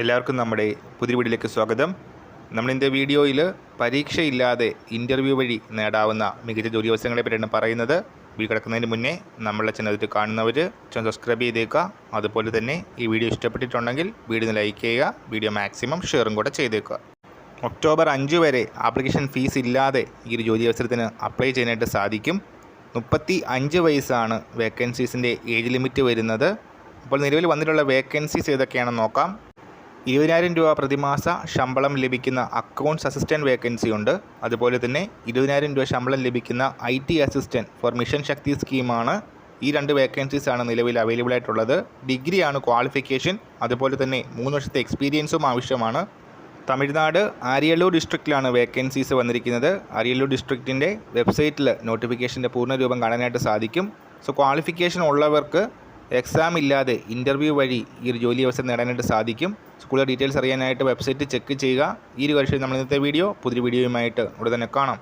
എല്ലാവർക്കും നമ്മുടെ പുതിയ വീഡിയോയിലേക്ക് സ്വാഗതം. നമ്മളിന്റെ വീഡിയോയിൽ പരീക്ഷയില്ലാതെ ഇന്റർവ്യൂ വഴി നേടാവുന്ന മികച്ച ജോലി അവസരങ്ങളെ പറ്റിയാണ് പറയുന്നത്. വീഡിയോ കിടക്കുന്നതിന് മുന്നേ നമ്മളെ ചാനൽ കാണുന്നവർ ചാനൽ സബ്സ്ക്രൈബ് ചെയ്തേക്കുക. അതുപോലെ തന്നെ ഈ വീഡിയോ ഇഷ്ടപ്പെട്ടിട്ടുണ്ടെങ്കിൽ വീഡിയോ ലൈക്ക് ചെയ്യുക വീഡിയോ മാക്സിമം ഷെയറും കൂടെ ചെയ്തേക്കുക. ഒക്ടോബർ അഞ്ച് വരെ ആപ്ലിക്കേഷൻ ഫീസ് ഇല്ലാതെ ഈ ഒരു ജോലി അവസരത്തിന് അപ്ലൈ ചെയ്യാനായിട്ട് സാധിക്കും. മുപ്പത്തി അഞ്ച് വയസ്സാണ് വേക്കൻസീസിന്റെ ഏജ് ലിമിറ്റ് വരുന്നത്. അപ്പോൾ നിലവിൽ വന്നിട്ടുള്ള വേക്കൻസീസ് ഏതൊക്കെയാണെന്ന് നോക്കാം. ഇരുപതിനായിരം രൂപ പ്രതിമാസ ശമ്പളം ലഭിക്കുന്ന അക്കൗണ്ട്സ് അസിസ്റ്റന്റ് വേക്കൻസി ഉണ്ട്. അതുപോലെ തന്നെ ഇരുപതിനായിരം രൂപ ശമ്പളം ലഭിക്കുന്ന I T assistant for mission Shakti സ്കീമാണ് ഈ രണ്ട് വേക്കൻസീസാണ് നിലവിൽ അവൈലബിൾ ആയിട്ടുള്ളത്. ഡിഗ്രിയാണ് ക്വാളിഫിക്കേഷൻ അതുപോലെ തന്നെ മൂന്ന് വർഷത്തെ എക്സ്പീരിയൻസും ആവശ്യമാണ്. തമിഴ്നാട് ആര്യല്ലൂർ ഡിസ്ട്രിക്റ്റിലാണ് വേക്കൻസീസ് വന്നിരിക്കുന്നത്. ആര്യല്ലൂർ ഡിസ്ട്രിക്റ്റിന്റെ വെബ്സൈറ്റിൽ നോട്ടിഫിക്കേഷന്റെ പൂർണരൂപം കാണാനായിട്ട് സാധിക്കും. സോ ക്വാളിഫിക്കേഷൻ ഉള്ളവർക്ക് എക്സാം ഇല്ലാതെ ഇന്റർവ്യൂ വഴി ഈ ഒരു ജോലി അവസരം നേടാനായിട്ട് സാധിക്കും. സ്കൂളിലെ ഡീറ്റെയിൽസ് അറിയാനായിട്ട് വെബ്സൈറ്റ് ചെക്ക് ചെയ്യുക. ഈ ഒരു വർഷം നമ്മൾ ഇന്നത്തെ വീഡിയോ പുതിയ വീഡിയോയുമായിട്ട് ഉടൻ തന്നെ കാണാം.